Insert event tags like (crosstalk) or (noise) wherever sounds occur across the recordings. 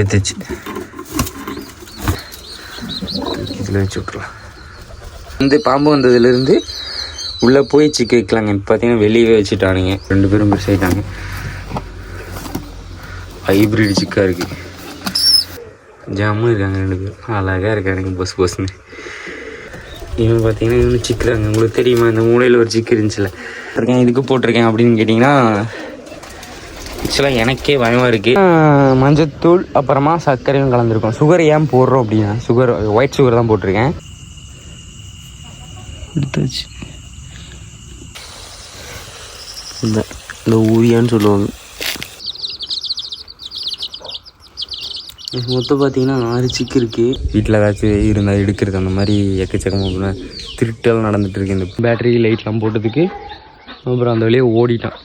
செத்துச்சு இதில் வச்சு விட்ருலாம் இந்த பாம்பு வந்ததுலேருந்து உள்ளே போய் சிக்க வைக்கலாங்க. இப்போ பார்த்தீங்கன்னா வெளியவே வச்சுட்டானுங்க. ரெண்டு பேரும் மிஸ் ஆகிட்டாங்க ஹைப்ரிட் சிக்காக இருக்கு. ஜாமும் இருக்காங்க ரெண்டு பேரும். அழகாக இருக்கானுங்க பஸ் பஸ்ன்னு இவன் பார்த்தீங்கன்னா இவனு சிக்கிறாங்க. உங்களுக்கு தெரியுமா? இந்த மூலையில் ஒரு சிக்கு இருந்துச்சுல. இருக்கேன் இதுக்கு போட்டிருக்கேன் அப்படின்னு கேட்டிங்கன்னா ஆக்சுவலாக எனக்கே பயமாக இருக்குது மஞ்சத்தூள் அப்புறமா சர்க்கரையும் கலந்துருக்கும். சுகர் ஏன் போடுறோம் அப்படின்னா சுகர் ஒயிட் சுகர் தான் போட்டிருக்கேன். எடுத்தாச்சு. இந்த இந்த ஊரியான்னு சொல்லுவாங்க. மொத்தம் பார்த்தீங்கன்னா ஆறு சிக்கு இருக்குது வீட்டில் ஏதாச்சும் இருந்தால் எடுக்கிறது அந்த மாதிரி எக்கச்சக்கமாக திருட்டெல்லாம் நடந்துட்டு இருக்கு இந்த பேட்டரி லைட்லாம் போட்டதுக்கு. அப்புறம் அந்த வழியே ஓடிட்டான்.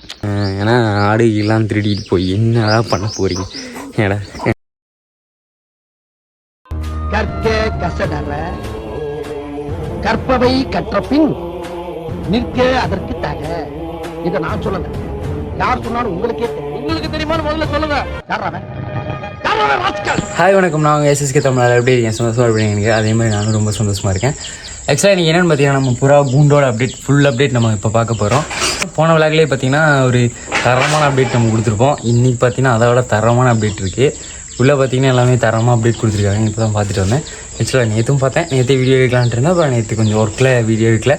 ஏன்னா ஆடு எல்லாம் திருடிட்டு போய் என்னடா பண்ண போறீங்க? ஏடா. கற்க கசடற கற்பவை கற்ற பின் நிற்க அதற்கு தக. இத நான் சொல்லல. யார் சொன்னாலும் உங்களுக்கே தெரியும். உங்களுக்கு தெரியுமான்னு முதல்ல சொல்லுங்க? ஹாய் வணக்கம். நான் எஸ்எஸ்கே தமிழ் எப்படி இருக்கேன் சந்தோஷமாக எனக்கு. அதே மாதிரி நானும் ரொம்ப சந்தோஷமாக இருக்கேன். ஆக்சுவலாக இன்றைக்கி என்னென்னு பார்த்தீங்கன்னா நம்ம புறா கூண்டோட அப்டேட் ஃபுல் அப்டேட் நம்ம இப்போ பார்க்க போகிறோம் போன விளாக்லேயே பார்த்தீங்கன்னா ஒரு தரமான அப்டேட் நம்ம கொடுத்துருப்போம். இன்றைக்கி பார்த்தீங்கன்னா அதை விட தரமான அப்டேட் இருக்குது உள்ளே பார்த்தீங்கன்னா எல்லாமே தரமாக அப்டேட் கொடுத்துருக்காங்க. இப்போ தான் பார்த்துட்டு வந்தேன். ஆக்சுவலாக நேற்றும் பார்த்தேன். நேற்று வீடியோ எடுக்கலான்ட்டு இருந்தேன். அப்புறம் நேற்று கொஞ்சம் ஒர்க்கில் வீடியோ எடுக்கல.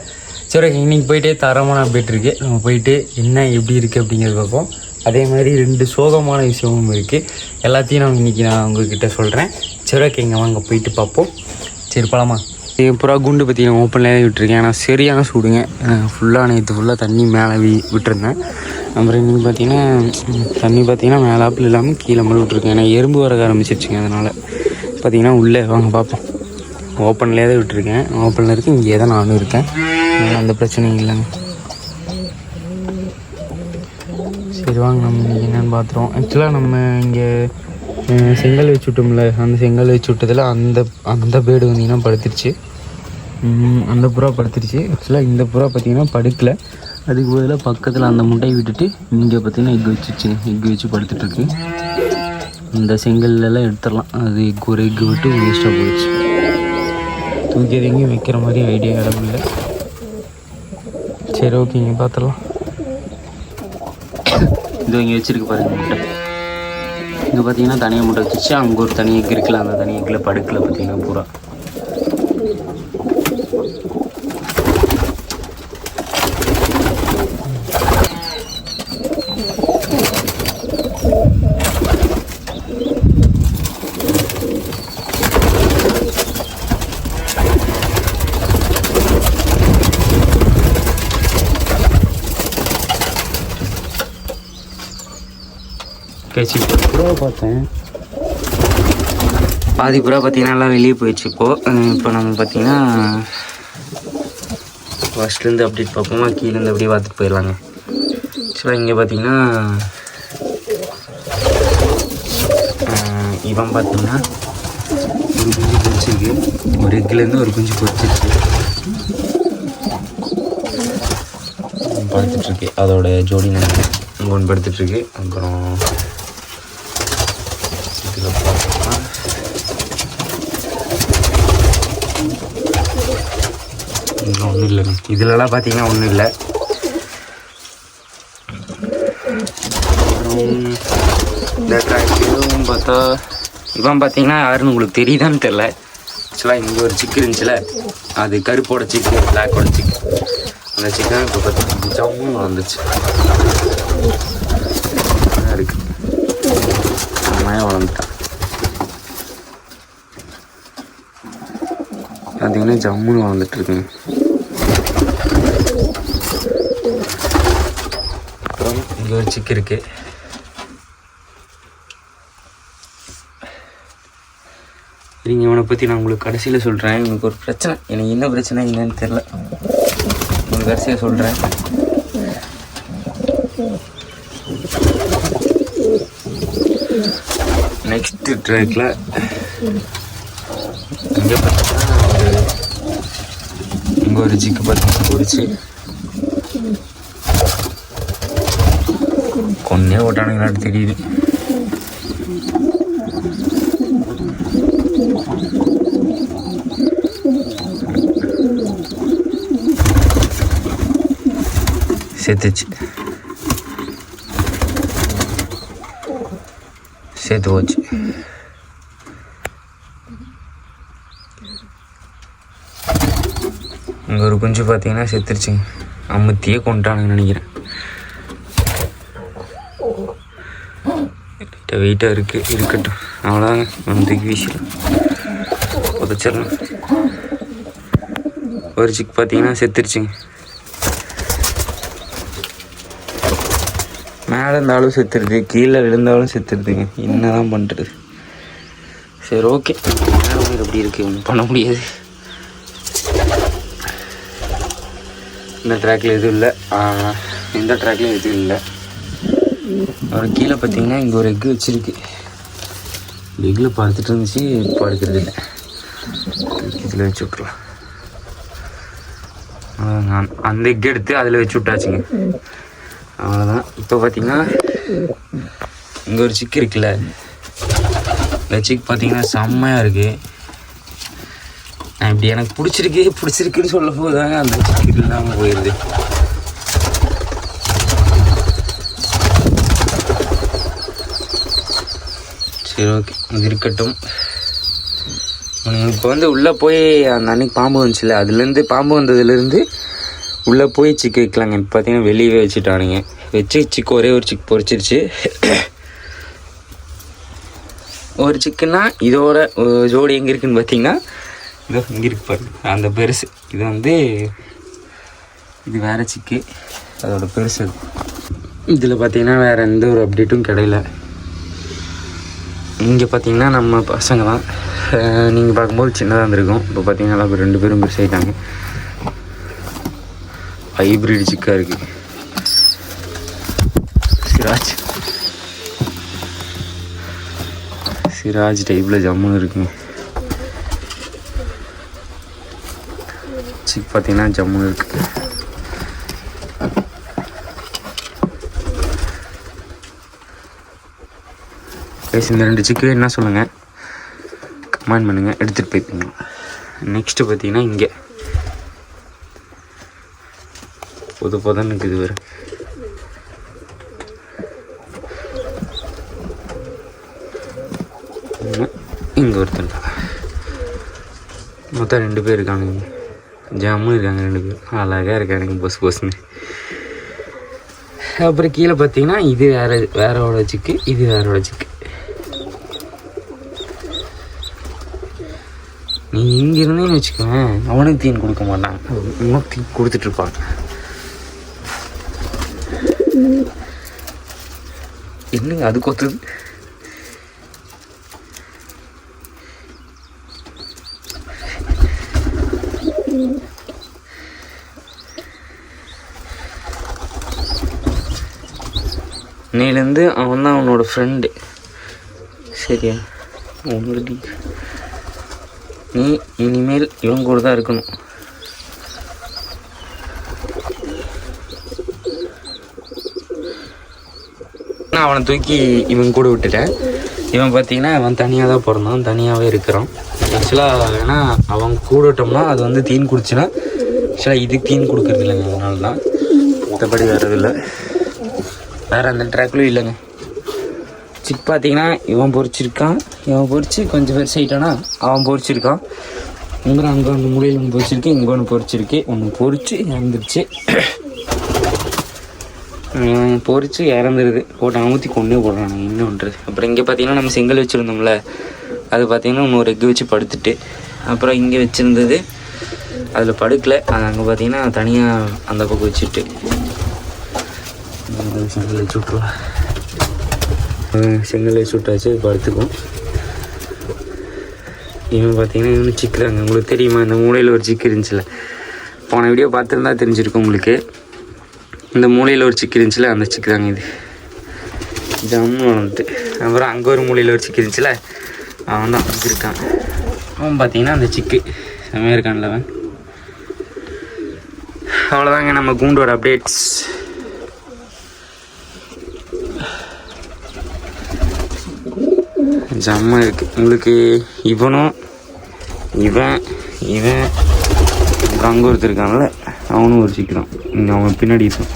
சரி ஓகே இன்றைக்கி போயிட்டே தரமான அப்டேட் இருக்குது நம்ம போயிட்டு என்ன எப்படி இருக்குது அப்படிங்கிறது பார்ப்போம். அதே மாதிரி ரெண்டு சோகமான விஷயமும் இருக்குது எல்லாத்தையும் நான் இன்றைக்கி நான் உங்ககிட்ட சொல்கிறேன் சரி ஓகே வாங்க போயிட்டு பார்ப்போம். சரி போலாமா? என் புறா குண்டு பற்றி நான் ஓப்பன்லேயே விட்டுருக்கேன். ஆனால் சரியான சூடுங்க. ஃபுல்லாக நேற்று ஃபுல்லாக தண்ணி மேலே வி விட்டுருந்தேன். அப்புறம் இன்னைக்கு பார்த்தீங்கன்னா தண்ணி பார்த்தீங்கன்னா மேலாப்பில் இல்லாமல் கீழே மட்டும் விட்டுருக்கேன். ஏன்னா எறும்பு வர ஆரம்பிச்சிருச்சுங்க அதனால். பார்த்தீங்கன்னா உள்ளே வாங்க பார்ப்போம் ஓப்பன்லேயே தான் விட்டுருக்கேன். ஓப்பனில் இருக்கு இங்கே தான் நானும் இருக்கேன். அதனால அந்த பிரச்சனையும் இல்லைங்க. சரி வாங்க நம்ம என்னென்னு பார்த்துருவோம் ஆக்சுவலாக நம்ம இங்கே செங்கல் வச்சு விட்டோம்ல. அந்த செங்கல் வச்சு விட்டதில் அந்த அந்த பேர்டு வந்தீங்கன்னா படுத்துருச்சு. அந்த புறா படுத்துருச்சு. ஆக்சுவலாக இந்த புறா பார்த்தீங்கன்னா படுக்கல. அதுக்கு பதிலாக பக்கத்தில் அந்த முட்டையை விட்டுட்டு இங்கே பார்த்தீங்கன்னா எக் வச்சுச்சு. எக் வச்சு படுத்துட்ருக்கு இந்த செங்கல்லாம் எடுத்துடலாம். அது எக் ஒரு எக் விட்டு வேஸ்ட்டாக போயிடுச்சு தூக்கி எங்கேயும் வைக்கிற மாதிரி ஐடியா இடம் இல்லை. சரி ஓகேங்க பார்த்துடலாம் (coughs) இது இங்கே வச்சுருக்கு பாருங்கள் முட்டை. இங்கே பார்த்தீங்கன்னா தனியாக முட்டை வச்சிச்சு அங்கே ஒரு தனி எக் இருக்குல்ல அந்த தனி எக்கில் படுக்கல பார்த்தீங்கன்னா பூரா. கேச்சு பார்த்தேன். பாதி புறா பார்த்தீங்கன்னா எல்லாம் வெளியே போயிடுச்சு இப்போது இப்போ நம்ம பார்த்தீங்கன்னா ஃபஸ்ட்லேருந்து அப்டேட் பார்ப்போமா கீழேருந்து அப்படியே பார்த்துட்டு போயிடலாங்க. ஆக்சுவலாக இங்கே பார்த்தீங்கன்னா இவன் பார்த்தீங்கன்னா ஒரு குஞ்சு பொறிச்சிருக்கு ஒரு எக்லேருந்து ஒரு குஞ்சு பொறிச்சிருக்கு படுத்துட்ருக்கு அதோட ஜோடி நான் இங்கே ஒன்று படுத்துட்ருக்கு அப்புறம் இதில் பார்த்தோம்னா இங்கே ஒன்றும் இல்லைங்க இதுலலாம் பார்த்தீங்கன்னா ஒன்றும் இல்லை இந்த இதுவும் பார்த்தா இவன் பார்த்தீங்கன்னா யாருன்னு உங்களுக்கு தெரியுதான்னு தெரில ஆக்சுவலாக இங்கே ஒரு சிக்கு இருந்துச்சுல அது கருப்போட சிக்கு பிளாக்கோட சிக்கு அந்த சிக்கன் இப்போ பார்த்தீங்கன்னா ஜம்முன்னு வந்துச்சு. இருக்கு. செம்மையாக வளர்ந்துட்டான். பார்த்தீங்கன்னா ஜம்முன்னு வளர்ந்துட்டு இருக்குங்க. அப்புறம் இங்கே ஒரு சிக்கு இருக்கு. சரிங்க இவனை பற்றி நான் உங்களுக்கு கடைசியில் சொல்கிறேன் இவனுக்கு ஒரு பிரச்சனை. எனக்கு என்ன பிரச்சனை என்னன்னு தெரில உங்களுக்கு கடைசியாக சொல்கிறேன் நெக்ஸ்ட் ட்ராக்ல இங்கே பார்த்தீங்கன்னா ஒரு இங்கே ஒரு ஜிக்கு பார்த்தீங்கன்னா பொரிச்சு కొన్నే కొట్టడానికి தெரியுது. செத்துச்சு சேர்த்து போச்சு. இங்கே ஒரு குஞ்சு பார்த்தீங்கன்னா செத்துருச்சுங்க. அமுத்தியே கொண்டானுங்கன்னு நினைக்கிறேன். வெயிட்டாக இருக்குது இருக்கட்டும். அவ்வளோதாங்க வந்து வீசிடலாம் புதைச்சிடலாம். ஒரு சிக் பார்த்தீங்கன்னா செத்துருச்சுங்க. மேலே இருந்தாலும் செத்துருது கீழே விழுந்தாலும் செத்துருதுங்க. என்னதான் பண்ணுறது சரி ஓகே மேலே எப்படி இருக்குது ஒன்றும் பண்ண முடியாது. இந்த ட்ராக்ல எதுவும் இல்லை. இந்த ட்ராக்ல எதுவும் இல்லை. அவர் கீழே பார்த்தீங்கன்னா இங்கே ஒரு எக்கு வச்சுருக்கு. எக்கில் படுத்துட்டு இருந்துச்சு படுக்கிறது இல்லை. இதில் வச்சு விட்ருலாம் அந்த- எக் எடுத்து அதில் வச்சு விட்டாச்சுங்க. அவ்வளோதான் இப்போ பார்த்தீங்கன்னா இங்கே ஒரு சிக்கு இருக்குல்ல. இந்த சிக் பார்த்தீங்கன்னா செம்மையாக இருக்குது நான் இப்படி எனக்கு பிடிச்சிருக்கு பிடிச்சிருக்குன்னு சொல்ல போதாங்க அந்த சிக்கு இல்லாமல் போயிடுது சரி ஓகே அது இருக்கட்டும். இப்போ வந்து உள்ளே போய் அந்த அன்னைக்கு பாம்பு வந்துச்சுல்ல அதுலேருந்து பாம்பு வந்ததுலேருந்து உள்ளே போய் சிக்கு வைக்கலாங்க. இப்போ பார்த்தீங்கன்னா வெளியவே வச்சுட்டானுங்க. வச்சு சிக்கு ஒரே ஒரு சிக்கு பொரிச்சிருச்சு ஒரு சிக்குன்னா இதோட ஜோடி எங்கே இருக்குன்னு பார்த்தீங்கன்னா இதோ இங்கே இருக்கு பாருங்க. அந்த பெருசு. இது வந்து இது வேறு சிக்கு. அதோட பெருசு. இதில் பார்த்தீங்கன்னா வேறு எந்த ஒரு அப்டேட்டும் கிடையல. இங்கே பார்த்தீங்கன்னா நம்ம பசங்க தான் நீங்கள் பார்க்கும்போது சின்னதாக இருந்திருக்கும். இப்போ பார்த்தீங்கன்னா நல்லா ரெண்டு பேரும் பெருசாயிட்டாங்க ஹைப்ரிட் சிக்காக இருக்குது சிராஜ். சிராஜ் டைப்பில் ஜம்முன்னு இருக்குங்க சிக் பார்த்தீங்கன்னா ஜம்முன்னு இருக்குது பேசி இந்த ரெண்டு சிக்கு என்ன சொல்லுங்கள் கமெண்ட் பண்ணுங்கள் எடுத்துகிட்டு போய்ப்பீங்க நெக்ஸ்ட்டு பார்த்தீங்கன்னா இங்கே. பொது பொதன்னு இருக்குது வேறு இங்கே ஒருத்தன் மொத்தம் ரெண்டு பேர் இருக்கானுங்க ஜாமும் இருக்காங்க ரெண்டு பேர். அழகாக இருக்கானுங்க பஸ் பஸ்ன்னு அப்புறம் கீழே பார்த்தீங்கன்னா இது வேறு வேறோட சிக்கு இது வேறோட சிக்கு நீ வச்சுக்கோங்க. அவனுக்கு தீன் கொடுக்க மாட்டான். உனக்கு தீன் கொடுத்துட்டு இருப்பான். என்னங்க அது கொத்துது இன்னையிலேருந்து அவன் தான் அவனோட ஃப்ரெண்டு சரியா? உங்களுக்கு நீ இனிமேல் இவன் கூட தான் இருக்கணும். நான் அவனை தூக்கி இவன் கூட விட்டுட்டேன். இவன் பார்த்தீங்கன்னா அவன் தனியாக தான் பிறந்தான் தனியாகவே இருக்கிறான். ஆக்சுவலாக ஏன்னா அவன் கூட விட்டோம்னா அது வந்து தீன் குடிச்சுன்னா ஆக்சுவலாக இதுக்கு தீன் கொடுக்குறது இல்லைங்க அதனால தான் மற்றபடி வேறு இல்லை. வேறு அந்த ட்ராக்லையும் இல்லைங்க. சிக் பார்த்தீங்கன்னா இவன் பொறிச்சிருக்கான். இவன் பொறிச்சு கொஞ்சம் பெருசாயிட்டானா அவன் பொறிச்சிருக்கான். இங்கே அங்கே ஒன்று மூலையில் ஒன்று பொறிச்சிருக்கு இங்கே ஒன்று பொறிச்சிருக்கு. ஒன்று பொறிச்சு இறந்துருச்சு. பொறிச்சு இறந்துருது. போட்டு அமுத்தி கொண்டே போடுறானுங்க. என்ன அப்புறம் இங்கே பார்த்தீங்கன்னா நம்ம செங்கல் வச்சுருந்தோம்ல. அது பார்த்தீங்கன்னா இன்னொரு எக்கு வச்சு படுத்துட்டு அப்புறம் இங்கே வச்சுருந்தது அதில் படுக்கலை. அது அங்கே பார்த்தீங்கன்னா தனியாக அந்த பக்கம் வச்சுட்டு செங்கல் வச்சு விட்ருவா அஹ் செங்கல் வச்சு படுத்துக்கும் இவன் பார்த்தீங்கன்னா இவனு சிக்கிறாங்க. உங்களுக்கு தெரியுமா? இந்த மூலையில் ஒரு சிக்கு இருந்துச்சுல. போன வீடியோ பார்த்துருந்தா தெரிஞ்சிருக்கும் உங்களுக்கு. இந்த மூலையில் ஒரு சிக்கு இருந்துச்சுல அந்த சிக்கு தாங்க இது. ஜம்மு வந்துட்டு அப்புறம் அங்கே ஒரு மூலையில் ஒரு சிக்கு இருந்துச்சுல அவன் தான் அங்கே இருக்கான். அவன் பார்த்தீங்கன்னா அந்த சிக்கு. செம்மையாக இருக்கான்ல அவன். அவ்வளோதாங்க நம்ம கூண்டோட அப்டேட்ஸ் ஜம்மா இருக்கு. உங்களுக்கு இவனும் இவன் இவன் அங்கே ஒருத்தர் இருக்கான்ல அவனும் ஒரு சிக்கலாம் இங்கே அவன் பின்னாடி இருக்கான்.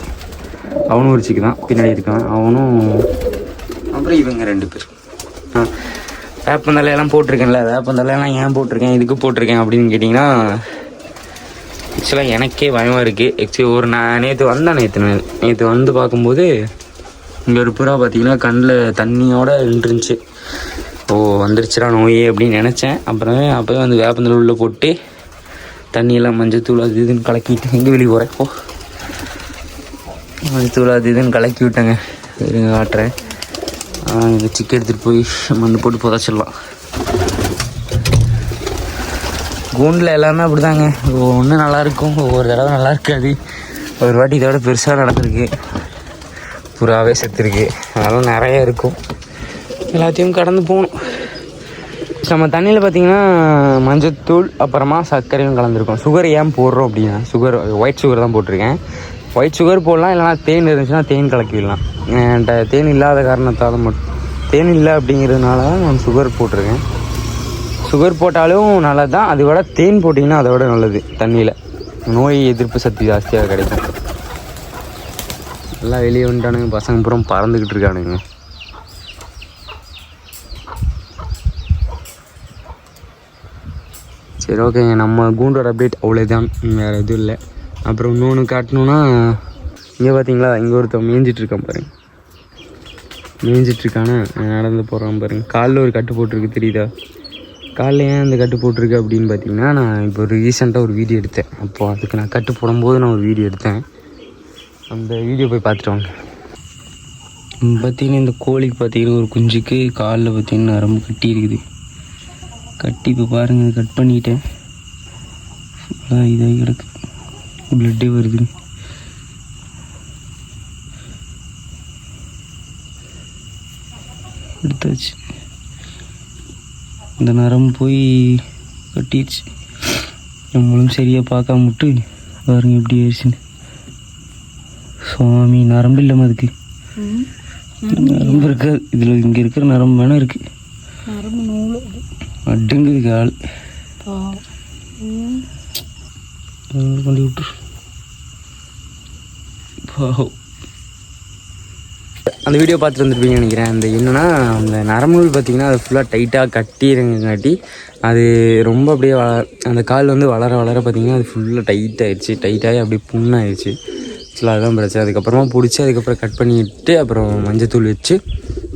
அவனும் ஒரு சிக்கு தான். பின்னாடி இருக்கான். அவனும் அப்புறம் இவங்க ரெண்டு பேர். ஆ வேப்பந்தலையெல்லாம் போட்டிருக்கேன்ல. வேப்பந்தலையெல்லாம் ஏன் போட்டிருக்கேன்? இதுக்கு போட்டிருக்கேன் அப்படின்னு கேட்டிங்கன்னா ஆக்சுவலாக எனக்கே பயமாக இருக்குது ஆக்சுவலி ஒரு நான் நேற்று வந்தேன் நேற்று நேற்று வந்து பார்க்கும்போது இங்கே ஒரு புறா பார்த்தீங்கன்னா கண்ணில் தண்ணியோட நின்றுருந்துச்சு. ஓ வந்துருச்சுடா நோய் அப்படின்னு நினச்சேன். அப்புறமே அப்போவே வந்து வேப்பந்தல் உள்ளே போட்டு தண்ணியெல்லாம் மஞ்சத்தூள் அது இதுன்னு கலக்கிட்டு எங்கே வெளியே போகிறேன் ஓ மஞ்சத்தூள் அது இதுன்னு கலக்கி விட்டேங்க. இருங்க காட்டுறேன். இங்கே சிக்கு எடுத்துகிட்டு போய் மண் போட்டு புதைச்சிடலாம். கூண்டில் எல்லாமே அப்படிதாங்க. ஒன்று நல்லாயிருக்கும் ஒவ்வொரு தடவை நல்லா இருக்காது. ஒரு வாட்டி இதோட பெருசாக நடந்திருக்கு. புறாவே செத்துருக்கு. அதெல்லாம் நிறையா இருக்கும். எல்லாத்தையும் கடந்து போகணும். நம்ம தண்ணியில் பார்த்தீங்கன்னா மஞ்சத்தூள் அப்புறமா சர்க்கரையும் கலந்துருக்கும். சுகர் ஏன் போடுறோம் அப்படின்னா சுகர் ஒயிட் சுகர் தான் போட்டிருக்கேன். ஒயிட் சுகர் போடலாம் இல்லைனா தேன் இருந்துச்சுன்னா தேன் கலக்கிடலாம். என்கிட்ட தேன் இல்லாத காரணத்தால் மட்டும் தேன் இல்லை அப்படிங்கிறதுனால தான் நான் சுகர் போட்டிருக்கேன். சுகர் போட்டாலும் நல்லது தான் அதை விட தேன் போட்டிங்கன்னா அதை விட நல்லது தண்ணியில். நோய் எதிர்ப்பு சக்தி ஜாஸ்தியாக கிடைக்கும். எல்லாம் வெளியே வந்துட்டானுங்க. பசங்க பூரா பறந்துக்கிட்டு இருக்கானுங்க. சரி ஓகேங்க நம்ம கூண்டோட அப்டேட் அவ்வளோதான் வேறு எதுவும் இல்லை. அப்புறம் இன்னொன்று காட்டணுன்னா இங்கே பார்த்தீங்களா இங்கே ஒருத்தன் மேய்ஞ்சிட்ருக்கான் பாருங்க. மேய்ஞ்சிட்ருக்கானே நடந்து போகிறான் பாருங்க. காலில் ஒரு கட்டு போட்டிருக்கு தெரியுதா? காலைல ஏன் அந்த கட்டு போட்டிருக்கு அப்படின்னு பார்த்தீங்கன்னா நான் இப்போ ஒரு ரீசெண்டாக ஒரு வீடியோ எடுத்தேன். அப்போது அதுக்கு நான் கட்டு போடும்போது நான் ஒரு வீடியோ எடுத்தேன். அந்த வீடியோ போய் பார்த்துட்டு வாங்க. பார்த்தீங்கன்னா இந்த கோழிக்கு பார்த்தீங்கன்னா ஒரு குஞ்சுக்கு காலில் பார்த்தீங்கன்னா நரம்பு கட்டி இருக்குது. கட்டி இப்போ பாருங்கள் கட் பண்ணிட்டேன். ஃபுல்லாக இதாகி கிடக்கு. பிளட்டே வருது எடுத்தாச்சு. இந்த நரம்பு போய் கட்டிடுச்சு. நம்மளும் சரியாக பார்க்காம விட்டு பாருங்க எப்படி ஆயிடுச்சுன்னு. சுவாமி நரம்பு இல்லாமல் அதுக்கு நரம்பு இருக்காது. இதில் இங்கே இருக்கிற நரம்பு வேணா இருக்கு. நரம்பு நூல். அடுங்குது கால் கொண்டு விட்டு பாவம். அந்த வீடியோ பார்த்துட்டு வந்துருப்பீங்கன்னு நினைக்கிறேன். அந்த என்னன்னா அந்த நரம்புகள் பார்த்தீங்கன்னா அது ஃபுல்லாக டைட்டாக கட்டிடுங்காட்டி அது ரொம்ப அப்படியே வள அந்த கால் வந்து வளர வளர பார்த்தீங்கன்னா அது ஃபுல்லாக டைட் ஆயிடுச்சு. டைட்டாகி அப்படியே புண்ணாயிடுச்சு. ஆக்சுவலாக அதுதான் பிரச்சனை. அதுக்கப்புறமா பிடிச்சி அதுக்கப்புறம் கட் பண்ணிவிட்டு அப்புறம் மஞ்சத்தூள் வச்சு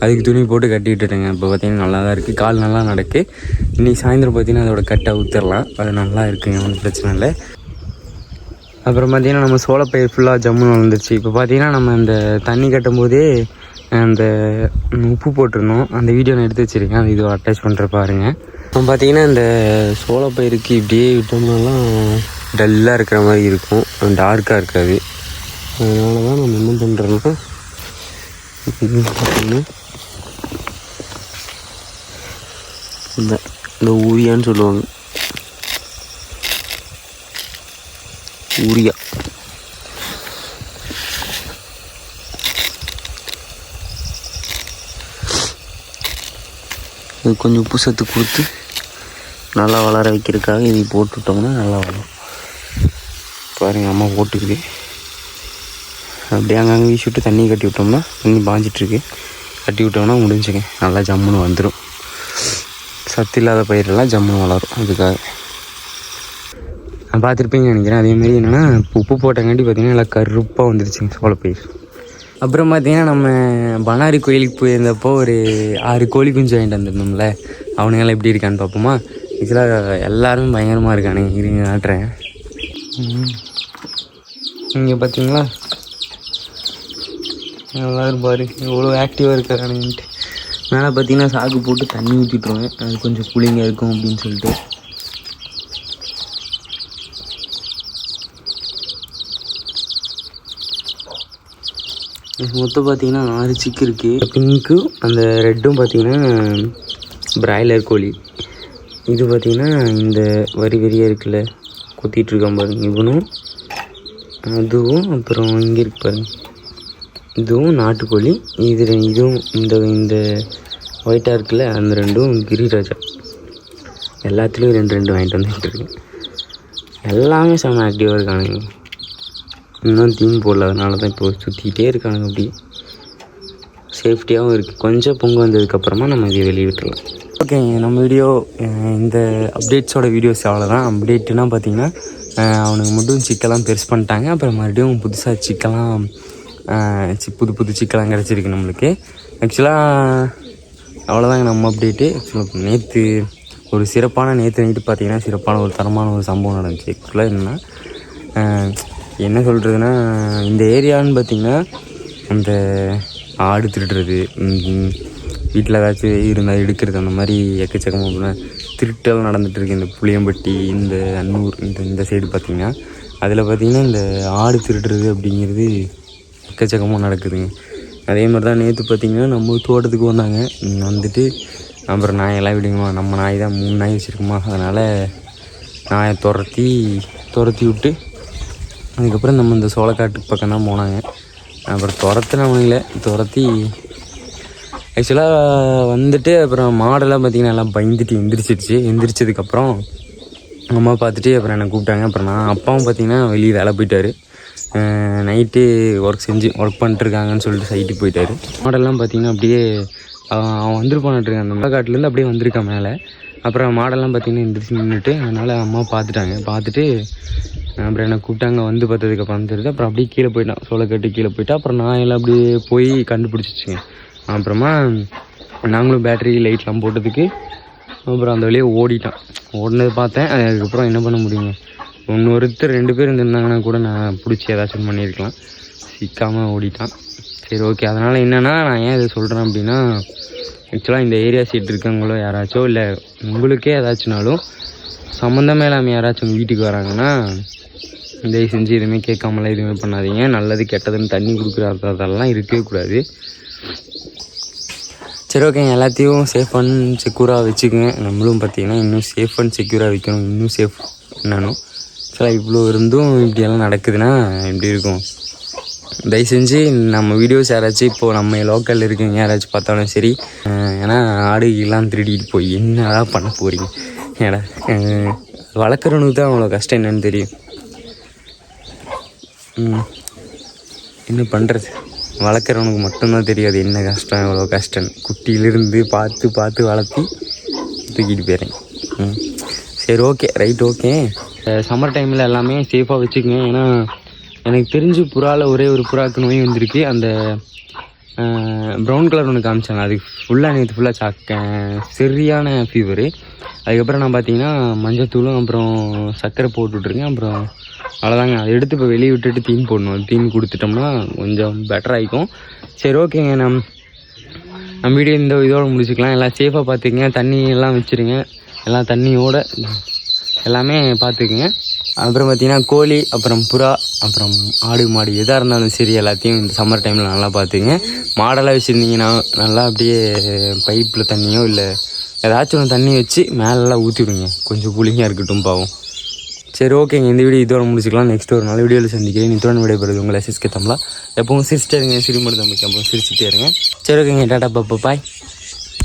அதுக்கு துணி போட்டு கட்டி விட்டுட்டேங்க இப்போ பார்த்தீங்கன்னா நல்லா தான் இருக்குது கால் நல்லா நடக்கு. இன்னைக்கு சாயந்தரம் பார்த்தீங்கன்னா அதோட கட்டை ஊற்றிடலாம் அது நல்லா இருக்குங்க ஒன்றும் பிரச்சனை இல்லை. அப்புறம் பார்த்திங்கன்னா நம்ம சோளப்பயிர் ஃபுல்லாக ஜம்முன்னு வளர்ந்துருச்சு இப்போ பார்த்தீங்கன்னா நம்ம அந்த தண்ணி கட்டும் போதே அந்த உப்பு போட்டிருந்தோம். அந்த வீடியோ நான் எடுத்து வச்சுருக்கேன். அது இது அட்டாச் பண்ணுற பாருங்க. அப்புறம் பார்த்தீங்கன்னா இந்த சோளப்பயிருக்கு இப்படியே விட்டோம்னாலாம் டல்லாக இருக்கிற மாதிரி இருக்கும். டார்க்காக இருக்காது. அதனால தான் நம்ம என்ன பண்ணுறோம்னா பார்த்தீங்கன்னா இந்த இந்த ஊரியான்னு சொல்லுவாங்க. யூரியா இது கொஞ்சம் உப்பு சத்து கொடுத்து நல்லா வளர வைக்கிறதுக்காக இதை போட்டுவிட்டோம்னா நல்லா வளரும். பாருங்கள் அம்மா போட்டுக்குது அப்படியே அங்கங்கே வீசி விட்டு தண்ணி கட்டி விட்டோம்னா தண்ணி பாஞ்சிட்ருக்கு கட்டி விட்டோம்னா முடிஞ்சுங்க. நல்லா ஜம்முன்னு வந்துடும் சத்து இல்லாத பயிரெல்லாம் ஜம்முன்னு வளரும் அதுக்காக. நான் பார்த்துருப்பீங்க நினைக்கிறேன். அதேமாரி என்னென்னா உப்பு போட்டங்காட்டி பார்த்திங்கன்னா நல்லா கருப்பாக வந்துருச்சுங்க சோளப்பயிர் அப்புறம் பார்த்தீங்கன்னா நம்ம பனாரி கோயிலுக்கு போயிருந்தப்போ ஒரு ஆறு கோழி குஞ்சு வாங்கிட்டு வந்திருந்தோம்ல. அவனுங்களாம் எப்படி இருக்கான்னு பார்ப்போமா? ஆக்சுவலாக எல்லோரும் பயங்கரமாக இருக்கானுங்க இருங்க காட்டுறேன். இங்கே பார்த்தீங்களா? எல்லோரும் பாரு எவ்வளோ ஆக்டிவாக இருக்கிறானுங்கன்ட்டு மேலே பார்த்தீங்கன்னா சாக்கு போட்டு தண்ணி ஊற்றிட்டுருவேன் அது கொஞ்சம் கூலிங்காக இருக்கும் அப்படின்னு சொல்லிட்டு. மொத்தம் பார்த்தீங்கன்னா ஆறு சிக்கு இருக்குது பிங்க்கும் அந்த ரெட்டும் பார்த்தீங்கன்னா பிராய்லர் கோழி. இது பார்த்தீங்கன்னா இந்த வரி வரியாக இருக்குல்ல கொத்திட்டு இருக்கான் பாருங்க இவனும். அதுவும் அப்புறம் இங்கே இருக்கு பாருங்கள் இதுவும் நாட்டுக்கோழி. இது இதுவும் இந்த இந்த ஒயிட்டாக இருக்குல்ல அந்த ரெண்டும் கிரிராஜா. எல்லாத்துலேயும் ரெண்டு ரெண்டு வாங்கிட்டு வந்துட்டுருக்கு எல்லாமே செம்ம ஆக்டிவாக இருக்கானுங்க. இன்னும் தீம் போடல அதனால தான் இப்போ சுற்றிக்கிட்டே இருக்கானுங்க அப்படி சேஃப்டியாகவும் இருக்குது கொஞ்சம் பொங்க வந்ததுக்கப்புறமா நம்ம இதை வெளியே விட்டுறலாம். ஓகேங்க நம்ம வீடியோ இந்த அப்டேட்ஸோட வீடியோஸ் அவ்வளோதான் அப்டேட்டுனா பார்த்தீங்கன்னா அவனுக்கு மட்டும் சிக்கெல்லாம் பெருசு பண்ணிட்டாங்க. அப்புறம் மறுபடியும் புதுசாக சிக்கெல்லாம் புது புது சிக்கலாம் கிடச்சிருக்கு நம்மளுக்கு. ஆக்சுவலாக அவ்வளோதாங்க நம்ம அப்டேட்டு ஆக்சுவலாக நேற்று ஒரு சிறப்பான நேற்று நைட்டு பார்த்தீங்கன்னா சிறப்பான ஒரு தரமான ஒரு சம்பவம் நடந்துச்சு. ஆக்சுவலாக என்னென்னா என்ன சொல்கிறதுனா இந்த ஏரியான்னு பார்த்தீங்கன்னா அந்த ஆடு திருடுறது வீட்டில் ஏதாச்சும் இருந்தால் எடுக்கிறது அந்த மாதிரி எக்கச்சக்கமாக திருட்டெல்லாம் நடந்துட்டு இருக்கு. இந்த புளியம்பட்டி இந்த அன்னூர் இந்த இந்த சைடு பார்த்திங்கன்னா அதில் பார்த்திங்கன்னா இந்த ஆடு திருடுறது அப்படிங்கிறது எக்கச்சக்கமாக நடக்குதுங்க. அதே மாதிரி தான் நேற்று பார்த்திங்கன்னா நம்ம தோட்டத்துக்கு வந்தாங்க. வந்துட்டு அப்புறம் நாயெல்லாம் விடுங்கம்மா. நம்ம நாய் தான் மூணு நாய் வச்சுருக்கோமா அதனால் நாயை துரத்தி துரத்தி விட்டு அதுக்கப்புறம் நம்ம இந்த சோளக்காட்டுக்கு பக்கம் தான் போனாங்க. அப்புறம் துரத்துனவங்கள துரத்தி ஆக்சுவலாக வந்துட்டு அப்புறம் மாடெல்லாம் பார்த்திங்கன்னா எல்லாம் பயந்துட்டு எந்திரிச்சிடுச்சு எந்திரிச்சதுக்கப்புறம் அம்மா பார்த்துட்டு அப்புறம் என்னை கூப்பிட்டாங்க. அப்புறம் நான் அப்பாவும் பார்த்தீங்கன்னா வெளியே வேலை போயிட்டார். நைட்டு ஒர்க் செஞ்சு ஒர்க் பண்ணிட்டுருக்காங்கன்னு சொல்லிட்டு சைட்டுக்கு போயிட்டாரு. மாடெல்லாம் பார்த்தீங்கன்னா அப்படியே அவன் அவன் வந்துருப்பான்ட்டுருக்கான் அந்த காட்டிலேருந்து அப்படியே வந்திருக்கான் மேலே. அப்புறம் மாடெல்லாம் பார்த்தீங்கன்னா எந்திரிச்சு நின்றுட்டு அதனால் அம்மா பார்த்துட்டாங்க பார்த்துட்டு அப்புறம் என்னை கூப்பிட்டாங்க வந்து பார்த்ததுக்கப்புறம் தெரியுது. அப்புறம் அப்படியே கீழே போயிட்டான். சோளை கட்டி கீழே போயிட்டா அப்புறம் நான் எல்லாம் அப்படியே போய் கண்டுபிடிச்சிச்சுங்க. அப்புறமா நாங்களும் பேட்டரி லைட்லாம் போட்டதுக்கு அப்புறம் அந்த வழியே ஓடிட்டான். ஓடினது பார்த்தேன். அதுக்கப்புறம் என்ன பண்ண முடியுங்க? ஒன்று ஒருத்தர் ரெண்டு பேர் இருந்திருந்தாங்கன்னா கூட நான் பிடிச்சி ஏதாச்சும் பண்ணியிருக்கலாம். சிக்காமல் ஓடிட்டான். சரி ஓகே அதனால் என்னென்னா நான் ஏன் இதை சொல்கிறேன் அப்படின்னா ஆக்சுவலாக இந்த ஏரியா சீட் இருக்கவங்களோ யாராச்சோ இல்லை உங்களுக்கே ஏதாச்சும்னாலும் சம்மந்தமே இல்லாமல் யாராச்சும் உங்கள் வீட்டுக்கு வராங்கன்னா தயவு செஞ்சு எதுவுமே கேட்காமலாம் எதுவுமே பண்ணாதீங்க. நல்லது கெட்டதுன்னு தண்ணி கொடுக்குறாரு அதெல்லாம் இருக்கவே கூடாது. சரி ஓகேங்க எல்லாத்தையும் சேஃப் அண்ட் செக்யூராக வச்சுக்கோங்க. நம்மளும் பார்த்தீங்கன்னா இன்னும் சேஃப் அண்ட் செக்யூராக வைக்கணும். இன்னும் சேஃப் என்னணும் ஆக்சுவலாக இவ்வளோ இருந்தும் இப்படியெல்லாம் நடக்குதுன்னா எப்படி இருக்கும்? தயவு செஞ்சு நம்ம வீடியோஸ் யாராச்சும் இப்போது நம்ம லோக்கலில் இருக்கீங்க யாராச்சும் பார்த்தாலும் சரி ஏன்னா ஆடுகள்லாம் திருடிட்டு போய் என்னடா பண்ண போகிறீங்க ஏடா வளர்க்குறவனுக்கு தான் அவ்வளோ கஷ்டம் என்னன்னு தெரியும். ம். என்ன பண்ணுறது வளர்க்குறவனுக்கு மட்டும்தான் தெரியாது என்ன கஷ்டம் எவ்வளோ கஷ்டம் குட்டியிலிருந்து பார்த்து பார்த்து வளர்த்தி தூக்கிட்டு போயிடுறேன். ம். சரி ஓகே ரைட் ஓகே சம்மர் டைமில் எல்லாமே சேஃபாக வச்சுக்கோங்க. ஏன்னா எனக்கு தெரிஞ்சு புறாவில் ஒரே ஒரு புறாக்கு நோய் வந்திருக்கு. அந்த ப்ரௌன் கலர் ஒன்று காமிச்சாங்க. அது ஃபுல்லாக நேற்று ஃபுல்லாக சாக்க சரியான ஃபீவரு அதுக்கப்புறம் நான் பார்த்தீங்கன்னா மஞ்சத்தூளும் அப்புறம் சர்க்கரை போட்டுட்ருக்கேன் அப்புறம் அவ்வளோதாங்க அதை எடுத்து இப்போ வெளியே விட்டுட்டு தீன் போடணும். தீன் கொடுத்துட்டோம்னா கொஞ்சம் பெட்டர் ஆகிக்கும் சரி ஓகேங்க நம் நம்ம வீடியோ இந்த இதோடு முடிச்சுக்கலாம். எல்லாம் சேஃபாக பார்த்துக்குங்க தண்ணி எல்லாம் வச்சுருங்க. எல்லாம் தண்ணியோட எல்லாமே பார்த்துக்குங்க. அப்புறம் பார்த்தீங்கன்னா கோழி அப்புறம் புறா அப்புறம் ஆடு மாடு எதாக இருந்தாலும் சரி எல்லாத்தையும் இந்த சம்மர் டைமில் நல்லா பார்த்துங்க மாடெல்லாம் வச்சுருந்தீங்கன்னா நல்லா அப்படியே பைப்பில் தண்ணியோ இல்லை ஏதாச்சும் ஒன்று தண்ணி வச்சு மேலெல்லாம் ஊற்றிவிடுங்க கொஞ்சம் கூலிங்காக இருக்கட்டும் பாவம். சரி ஓகேங்க. இந்த வீடியோ இதோட முடிச்சுக்கலாம். நெக்ஸ்ட் ஒரு நாள் வீடியோவில் சந்திக்கிறேன். இத்தோட விடைபெறுது உங்களை சிஸ்கே தமிழா. எப்பவும் சிரிச்சிட்டே இருங்க. சிரிமடு தம்பிக்கு எப்பவும் சிரிச்சிட்டே இருங்க. சரி ஓகேங்க. டாட்டா பாப்பா பாய்.